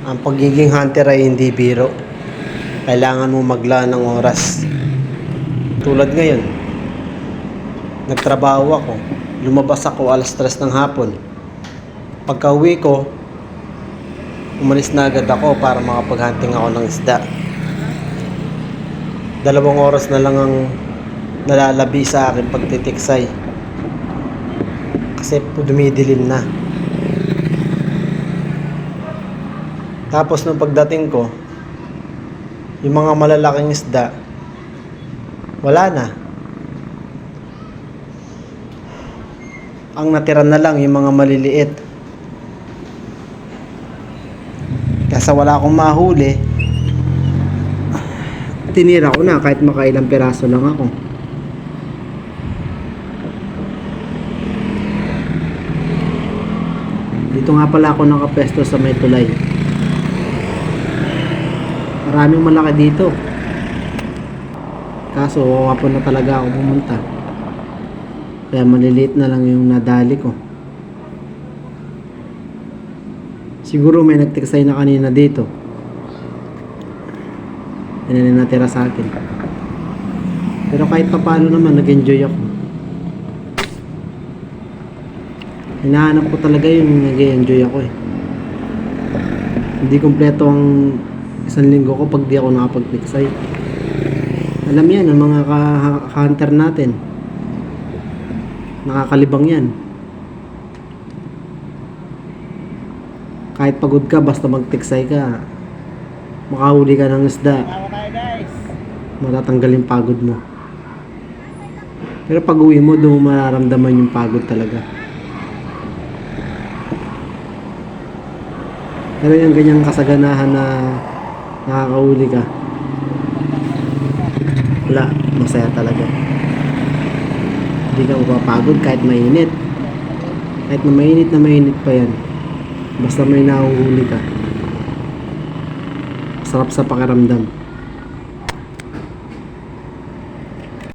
Ang pagiging hunter ay hindi biro. Kailangan mo maglaan ng oras. Tulad ngayon, nagtrabaho ako. Lumabas ako alas 3 ng hapon. Pagka uwi ko, umalis na agad ako para makapag-hunting ako ng isda. Dalawang oras na lang ang nalalabi sa akin pagtitiksay. Kasi dumidilim na. Tapos nung pagdating ko, yung mga malalaking isda, wala na. Ang natira na lang yung mga maliliit. Kasi wala akong mahuli, tinira ko na kahit makailang piraso lang ako. Dito nga pala ako nakapesto sa may tulay. Maraming malaki dito. Kaso hapon na talaga ako pumunta. Kaya maliliit na lang yung nadali ko. Siguro may nagtiksay na kanina dito. Yan na natira sa akin. Pero kahit pa paano naman, nag-enjoy ako. Hinahanap ko talaga yung nag-enjoy ako eh. Hindi kompleto ang isang linggo ko pag di ako nakapag-tiksay. Alam yan, ang mga ka- hunter natin. Nakakalibang yan. Kahit pagod ka, basta magtiksay ka, makahuli ka ng isda, matatanggal yung pagod mo. Pero pag uwi mo, doon mo mararamdaman yung pagod talaga. Pero yung ganyang kasaganahan na nakakahuli ka, wala, masaya talaga. Hindi ka mapapagod kahit mainit. Kahit na mainit na mainit pa yan. Basta may nahuhuli ka. Sarap sa pakiramdam.